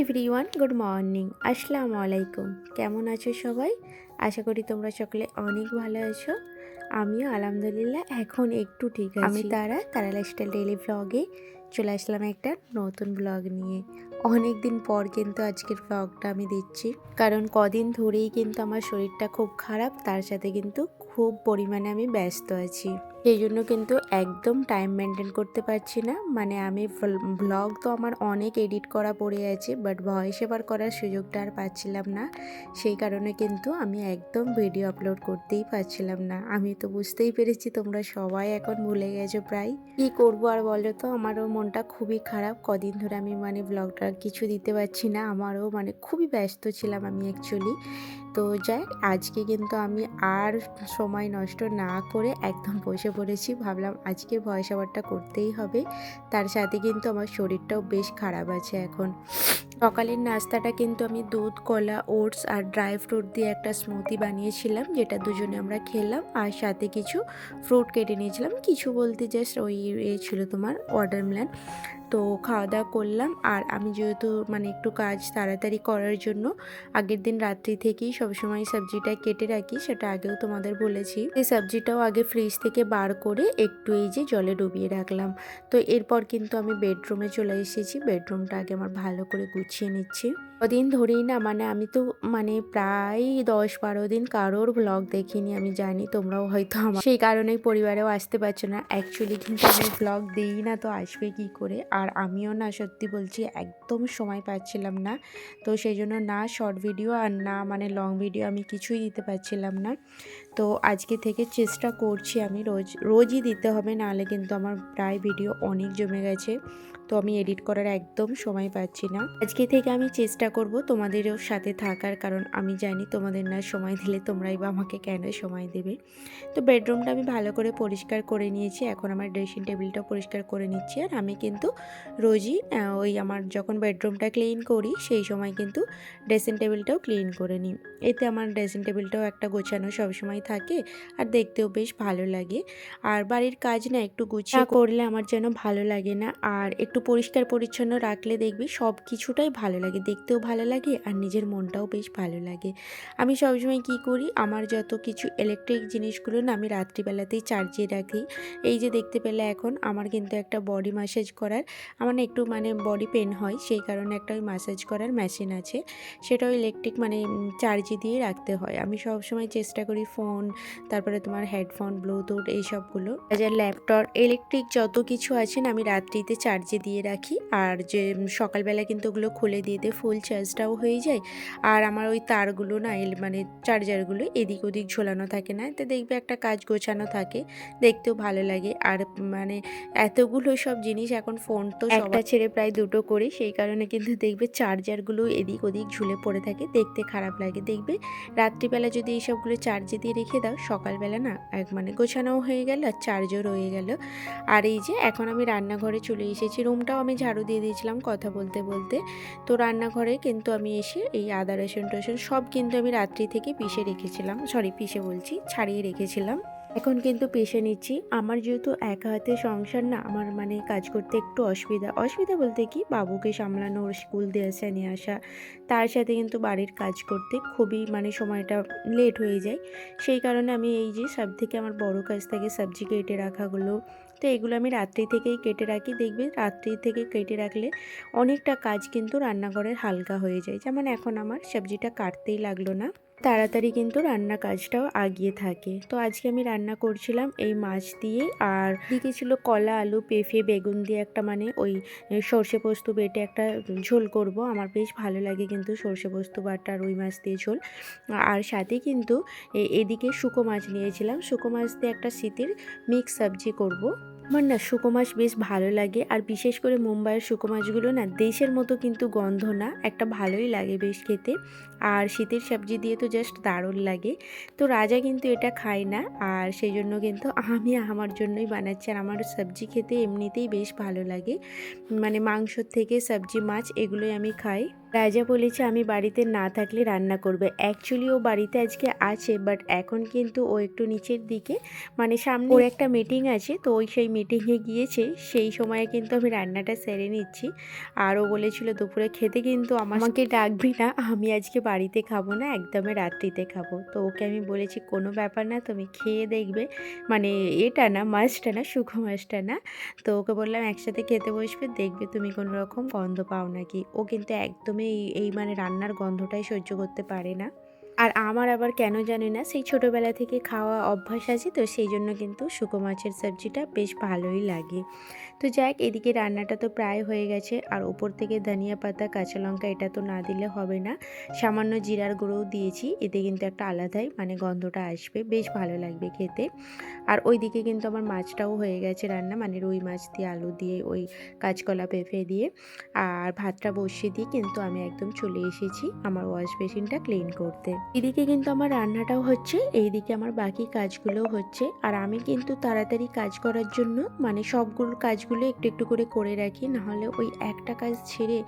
Everyone good morning আসসালামু আলাইকুম কেমন আছো সবাই? আশা করি তোমরা সকলে অনেক ভালো আছো। আমিও আলহামদুলিল্লাহ এখন একটু ঠিক আছি। আমি তারা তারা লাইফস্টাইল ডেইলি ব্লগে চলে আসলাম একটা নতুন ব্লগ নিয়ে। অনেক দিন পর কিন্তু আজকের ব্লগটা আমি দিচ্ছি। কারণ কদিন ধরেই কিন্তু আমার শরীরটা খুব খারাপ তার সাথে কিন্তু খুব পরিমাণে আমি ব্যস্ত আছি। সেই জন্য কিন্তু একদম টাইম মেনটেন করতে পারছি না। মানে আমি ব্লগ তো আমার অনেক এডিট করা পড়ে আছে বাট ভয়েস এবার করার সুযোগটা আর পাচ্ছিলাম না। সেই কারণে কিন্তু আমি একদম ভিডিও আপলোড করতেই পারছিলাম না। আমি তো বুঝতেই পেরেছি, তোমরা সবাই এখন ভুলে গেছো প্রায়। কি করব আর বলো তো? আমারও মনটা খুবই খারাপ। কদিন ধরে আমি মানে ব্লগটা কিছু দিতে পারছি না। আমারও মানে খুবই ব্যস্ত ছিলাম আমি অ্যাকচুয়ালি তো যাই, আজকে কিন্তু আমি আর সময় নষ্ট না করে একদম বসে পড়েছি, ভাবলাম আজকে ভয়েস ওভারটা করতেই হবে। তার সাথে কিন্তু আমার শরীরটাও বেশ খারাপ আছে এখন। সকালের নাস্তাটা কিন্তু আমি দুধ, কলা, ওটস আর ড্রাই ফ্রুট দিয়ে একটা স্মুতি বানিয়েছিলাম, যেটা দুজনে আমরা খেলাম। আর সাথে কিছু ফ্রুট কেটে নিয়েছিলাম। কিছু বলতে জাস্ট ওই ছিল তোমার ওয়াটারমেলন তো খাওয়া দাওয়া করলাম। আর আমি যেহেতু মানে একটু কাজ তাড়াতাড়ি করার জন্য, আগের দিন রাত্রি থেকেই সবসময় সবজিটা কেটে রাখি, সেটা আগেও তোমাদের বলেছি। এই সবজিটাও আগে ফ্রিজ থেকে বার করে একটু এই যে জলে ডুবিয়ে রাখলাম। তো এরপর কিন্তু আমি বেডরুমে চলে এসেছি। বেডরুমটা আগে আমার ভালো করে গুছিয়ে নিচ্ছি। কদিন ধরেই না মানে আমি তো মানে প্রায় দশ বারো দিন কারোর ব্লগ দেখিনি, আমি জানি তোমরাও হয়তো আমার। সেই কারণেই পরিবারেও আসতে পারছ না। অ্যাকচুয়ালি কিন্তু আমি ব্লগ দিই না, তো আসবে কি করে? আর আমিও না সত্যি বলছি একদম সময় পাচ্ছিলাম না। তো সেই জন্য না শর্ট ভিডিও আর না মানে লং ভিডিও আমি কিছুই দিতে পারছিলাম না। তো আজকে থেকে চেষ্টা করছি আমি রোজ, রোজই দিতে হবে নাহলে কিন্তু আমার প্রায় ভিডিও অনেক জমে গেছে। তো আমি এডিট করার একদম সময় পাচ্ছি না। আজকে থেকে আমি চেষ্টা করব তোমাদেরও সাথে থাকার, কারণ আমি জানি তোমাদের না সময় দিলে তোমরাই বা আমাকে কেন সময় দেবে। তো বেডরুমটা আমি ভালো করে পরিষ্কার করে নিয়েছি, এখন আমার ড্রেসিং টেবিলটাও পরিষ্কার করে নিচ্ছি। আর আমি কিন্তু রোজই ওই আমার যখন বেডরুমটা ক্লিন করি, সেই সময় কিন্তু ড্রেসিং টেবিলটাও ক্লিন করে নিই। এতে আমার ড্রেসিং টেবিলটাও একটা গোছানো সবসময় থাকে আর দেখতেও বেশ ভালো লাগে। আর বাড়ির কাজ না একটু গুছিয়ে করলে আমার যেন ভালো লাগে না। আর একটু পরিষ্কার পরিচ্ছন্ন রাখলে দেখবি সব কিছুটাই ভালো লাগে দেখতেও ভালো লাগে আর নিজের মনটাও বেশ ভালো লাগে। আমি সবসময় কি করি আমার যত কিছু ইলেকট্রিক জিনিসগুলো না আমি রাত্রিবেলাতেই চার্জে রাখি। এই যে দেখতে পেলে এখন আমার কিন্তু একটা বডি ম্যাসাজ করার আমার না একটু মানে বডি পেন হয় সেই কারণে একটা ওই ম্যাসাজ করার মেশিন আছে। সেটাও ইলেকট্রিক মানে চার্জে দিয়ে রাখতে হয়। আমি সবসময় চেষ্টা করি ফোন তারপরে তোমার হেডফোন ব্লুটুথ এইসবগুলো। যার ল্যাপটপ ইলেকট্রিক যত কিছু আছে না আমি রাত্রিতে চার্জে দিয়ে রাখি। আর যে সকালবেলা কিন্তু ওগুলো খুলে দিয়ে দিয়ে ফুল চার্জটাও হয়ে যায়। আর আমার ওই তারগুলো না মানে চার্জারগুলো এদিক ওদিক ঝোলানো থাকে না। তো দেখবে একটা কাজ গোছানো থাকে দেখতেও ভালো লাগে। আর মানে এতগুলো সব জিনিস এখন ফোন তো একটা ছেড়ে প্রায় দুটো করি। সেই কারণে কিন্তু দেখবে চার্জারগুলো এদিক ওদিক ঝুলে পড়ে থাকে দেখতে খারাপ লাগে। দেখবে রাত্রিবেলা যদি এইসবগুলো চার্জে দিয়ে রেখে দাও। সকালবেলা না এক মানে গোছানো হয়ে গেল আর চার্জও রয়ে গেল। আর এই যে এখন আমি রান্নাঘরে চলে এসেছি। রুমটাও আমি ঝাড়ু দিয়ে দিয়েছিলাম কথা বলতে বলতে। তো রান্নাঘরে কিন্তু আমি এসে এই আদা রসুন টসুন সব কিন্তু আমি রাত্রি থেকে পিষে রেখেছিলাম। সরি পিষে বলছি, ছাড়িয়ে রেখেছিলাম। এখন কিন্তু পেশে নিচ্ছি। আমার যেহেতু একা হাতে সংসার না, আমার মানে কাজ করতে একটু অসুবিধা। অসুবিধা বলতে কি? বাবুকে সামলানো, ওর স্কুল দিয়ে আসা নিয়ে আসা, তার সাথে কিন্তু বাড়ির কাজ করতে খুবই মানে সময়টা লেট হয়ে যায়। সেই কারণে আমি এই যে সব থেকে আমার বড় কাজ থাকে সবজি কেটে রাখাগুলো। তো এগুলো আমি রাত্রি থেকেই কেটে রাখি। দেখবে রাত্রি থেকে কেটে রাখলে অনেকটা কাজ কিন্তু রান্নাঘরের হালকা হয়ে যায়। যেমন এখন আমার সবজিটা কাটতেই লাগল না। তাড়াতাড়ি কিন্তু রান্না কাজটাও আগিয়ে থাকে। তো আজকে আমি রান্না করছিলাম এই মাছ দিয়ে আর দিকে ছিল কলা, আলু, পেঁপে, বেগুন দিয়ে একটা মানে ওই সর্ষে পোস্ত বেটে একটা ঝোল করব। আমার বেশ ভালো লাগে কিন্তু সর্ষে পোস্ত বাটা রুই মাছ দিয়ে ঝোল। আর সাথে কিন্তু এদিকে শুকো মাছ নিয়েছিলাম। শুকো মাছ দিয়ে একটা শীতের মিক্স সবজি করব। আমার না শুকো মাছ বেশ ভালো লাগে আর বিশেষ করে মুম্বাইয়ের শুকো মাছগুলো না দেশের মতো কিন্তু গন্ধ না, একটা ভালোই লাগে বেশ খেতে। আর শীতের সবজি দিয়ে তো জাস্ট দারুণ লাগে। তো রাজা কিন্তু এটা খায় না, আর সেই জন্য কিন্তু আমি আমার জন্যই বানাচ্ছি। আর আমার সবজি খেতে এমনিতেই বেশ ভালো লাগে। মানে মাংসর থেকে সবজি, মাছ এগুলোই আমি খাই। রাজা বলেছে আমি বাড়িতে না থাকলে রান্না করবে। অ্যাকচুয়ালি ও বাড়িতে আজকে আছে বাট এখন কিন্তু ও একটু নিচের দিকে। মানে সামনে ওর একটা মিটিং আছে, তো ওই সেই মিটিংয়ে গিয়েছে। সেই সময়ে কিন্তু আমি রান্নাটা সেরে নিচ্ছি। আর ও বলেছিল, দুপুরে খেতে কিন্তু আমাকে ডাকবি না। আমি আজকে বাড়িতে খাব না, একদমই রাত্রিতে খাব। তো ওকে আমি বলেছি, কোনো ব্যাপার না, তুমি খেয়ে দেখবে। মানে এটা না মাছটা না শুকো মাছটা না। তো ওকে বললাম, একসাথে খেতে বসবে, দেখবে তুমি কোনো রকম গন্ধ পাও নাকি। ও কিন্তু একদমই এই মানে রান্নার গন্ধটাই সহ্য করতে পারে না। আর আমার আবার কেন জানি না, সেই ছোটোবেলা থেকে খাওয়া অভ্যাস আছে, তো সেই জন্য কিন্তু শুকো মাছের সবজিটা বেশ ভালোই লাগে। তো যাক, এদিকে রান্নাটা তো প্রায় হয়ে গেছে। আর ওপর থেকে ধনিয়া পাতা, কাঁচা লঙ্কা এটা তো না দিলে হবে না। সামান্য জিরার গুঁড়োও দিয়েছি, এতে কিন্তু একটা আলাদাই মানে গন্ধটা আসবে। বেশ ভালো লাগবে খেতে। আর ওইদিকে কিন্তু আমার মাছটাও হয়ে গেছে রান্না মানে রুই মাছ দিয়ে, আলু দিয়ে, ওই কাঁচকলা পেঁপে দিয়ে। আর ভাতটা বসিয়ে দিয়ে কিন্তু আমি একদম চলে এসেছি আমার ওয়াশ বেসিনটা ক্লিন করতে। এদিকে কিন্তু আমার রান্নাটাও হচ্ছে, এইদিকে আমার বাকি কাজগুলোও হচ্ছে। আর আমি কিন্তু তাড়াতাড়ি কাজ করার জন্য মানে সবগুলো কাজগুলো একটু একটু করে করে রাখি, নাহলে ওই একটা কাজ ছেড়ে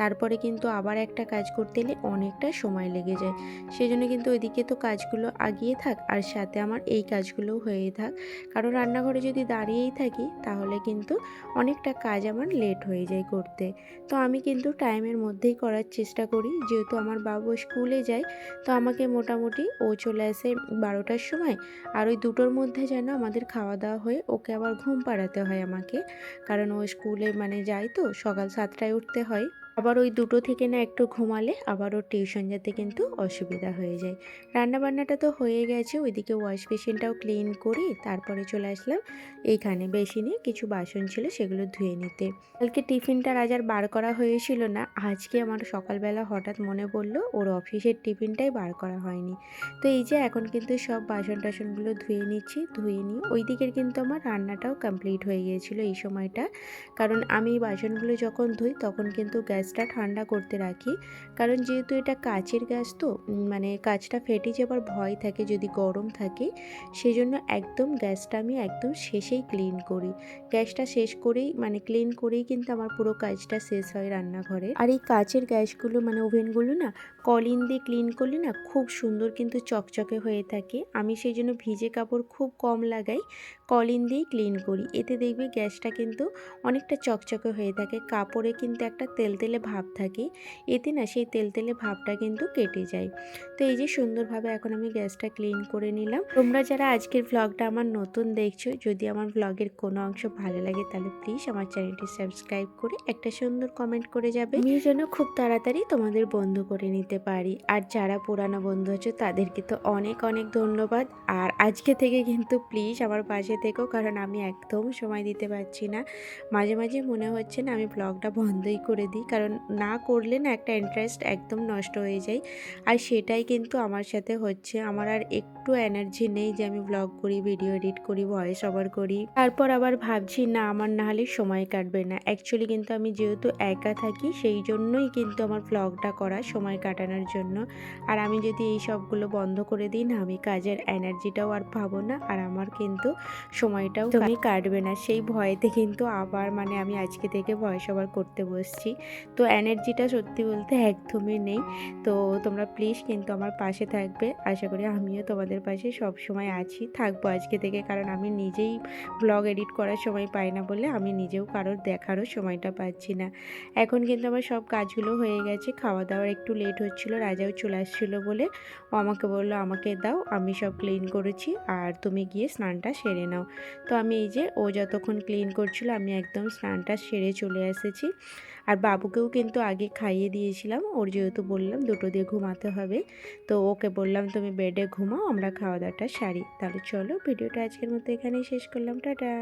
তারপরে কিন্তু আবার একটা কাজ করতে এলে অনেকটা সময় লেগে যায়। সেই জন্য কিন্তু ওইদিকে তো কাজগুলো আগিয়ে থাক, আর সাথে আমার এই কাজগুলোও হয়ে থাক। কারণ রান্নাঘরে যদি দাঁড়িয়েই থাকি, তাহলে কিন্তু অনেকটা কাজ আমার লেট হয়ে যায় করতে। তো আমি কিন্তু টাইমের মধ্যেই করার চেষ্টা করি। যেহেতু আমার বাবু স্কুলে যায়, তো আমাকে মোটামুটি ও চলে আসে বারোটার সময়, আর ওই দুটোর মধ্যে যেন আমাদের খাওয়া দাওয়া হয়ে ওকে আবার ঘুম পাড়াতে হয় আমাকে। কারণ ও স্কুলে মানে যায় তো সকাল সাতটায় উঠতে হয়। আবার ওই দুটো থেকে না একটু ঘুমালে আবার ওর টিউশন যেতে কিন্তু অসুবিধা হয়ে যায়। রান্নাবান্নাটা তো হয়ে গেছে, ওইদিকে ওয়াশ বেসিনটাও ক্লিন করি তারপরে চলে আসলাম। এইখানে বেসিনে কিছু বাসন ছিল সেগুলো ধুয়ে নিতে। কালকে টিফিনটা রাজার বার করা হয়েছিল না, আজকে আমার সকালবেলা হঠাৎ মনে পড়ল ওর অফিসের টিফিনটাই বার করা হয়নি। তো এই যে এখন কিন্তু সব বাসন টাসনগুলো ধুয়ে নিচ্ছি, ধুয়ে নিই ওই দিকের কিন্তু আমার রান্নাটাও কমপ্লিট হয়ে গিয়েছিল এই সময়টা। কারণ আমি বাসনগুলো যখন ধুই তখন কিন্তু গ্যাসটা ঠান্ডা করতে রাখি। কারণ যেহেতু এটা কাচের গ্যাস তো মানে কাচটা ফেটে যাবার ভয় থাকে, যদি গরম থাকে সেই জন্য একদম গ্যাসটা আমি একদম শেষেই ক্লিন করি। গ্যাসটা শেষ করেই মানে ক্লিন করেই কিন্তু আমার পুরো কাজটা শেষ হয় রান্নাঘরে। আর এই কাচের গ্যাসগুলো মানে ওভেনগুলো না, কলিন দিয়ে ক্লিন করলে না খুব সুন্দর কিন্তু চকচকে হয়ে থাকে। আমি সেই জন্য ভিজে কাপড় খুব কম লাগাই, কলিন দিয়েই ক্লিন করি। এতে দেখবে গ্যাসটা কিন্তু অনেকটা চকচকে হয়ে থাকে। কাপড়ে কিন্তু একটা তেলতেলে ভাব থাকে, এতে না সেই তেলতেলে ভাবটা কিন্তু কেটে যায়। তো এই যে সুন্দরভাবে এখন আমি গ্যাসটা ক্লিন করে নিলাম। তোমরা যারা আজকের ভ্লগটা আমার নতুন দেখছ, যদি আমার ভ্লগের কোনো অংশ ভালো লাগে তাহলে প্লিজ আমার চ্যানেলটি সাবস্ক্রাইব করে একটা সুন্দর কমেন্ট করে যাবে। আমি যেন খুব তাড়াতাড়ি তোমাদের বন্ধ করে নিতে পারি। আর যারা পুরানো বন্ধু আছো, তাদেরকে তো অনেক অনেক ধন্যবাদ। আর আজকে থেকে কিন্তু প্লিজ আমার পাশে থেকো, কারণ আমি একদম সময় দিতে পারছি না। মাঝে মাঝে মনে হচ্ছে না আমি ব্লগটা বন্ধই করে দিই, কারণ না করলে না একটা ইন্টারেস্ট একদম নষ্ট হয়ে যায়। আর সেটাই কিন্তু আমার সাথে হচ্ছে। আমার আর একটু এনার্জি নেই যে আমি ব্লগ করি ভিডিও এডিট করি ভয়েস ওভার করি। তারপর আবার ভাবছি না আমার না হলে সময় কাটবে না। অ্যাকচুয়ালি কিন্তু আমি যেহেতু একা থাকি সেই জন্যই কিন্তু আমার ব্লগটা করা সময় কাটানোর জন্য। আর আমি যদি এই সবগুলো বন্ধ করে দিই না আমি কাজের এনার্জিটাও আর পাবো না। আর আমার কিন্তু সময়টাও তুমি কাটবে না। সেই ভয়েতে কিন্তু আবার মানে আমি আজকে থেকে ভয়েস ওভার করতে বসছি। তো এনার্জিটা সত্যি বলতে একদমই নেই। তো তোমরা প্লিজ কিন্তু আমার পাশে থাকবে। আশা করি আমিও তোমাদের পাশে সব সময় আছি, থাকব আজকে থেকে। কারণ আমি নিজেই ব্লগ এডিট করার সময় পাই না বলে আমি নিজেও কারোর দেখারও সময়টা পাচ্ছি না। এখন কিন্তু আমার সব কাজগুলো হয়ে গেছে। খাওয়া দাওয়ার একটু লেট হচ্ছিল, রাজাও চলে আসছিল বলে ও আমাকে বলল, আমাকে দাও, আমি সব ক্লিন করেছি আর তুমি গিয়ে স্নানটা সেরে নাও। তো আমি এই যে ও যতক্ষণ ক্লিন করছিল, আমি একদম স্নানটা সেরে চলে এসেছি। আর বাবুকেও কিন্তু আগে খাইয়ে দিয়েছিলাম। ওর যেহেতু বললাম দুটো দিয়ে ঘুমাতে হবে, তো ওকে বললাম, তুমি বেডে ঘুমাও, আমরা খাওয়া দাওয়াটা সারি। তাহলে চলো, ভিডিওটা আজকের মতো এখানেই শেষ করলাম। টাটা!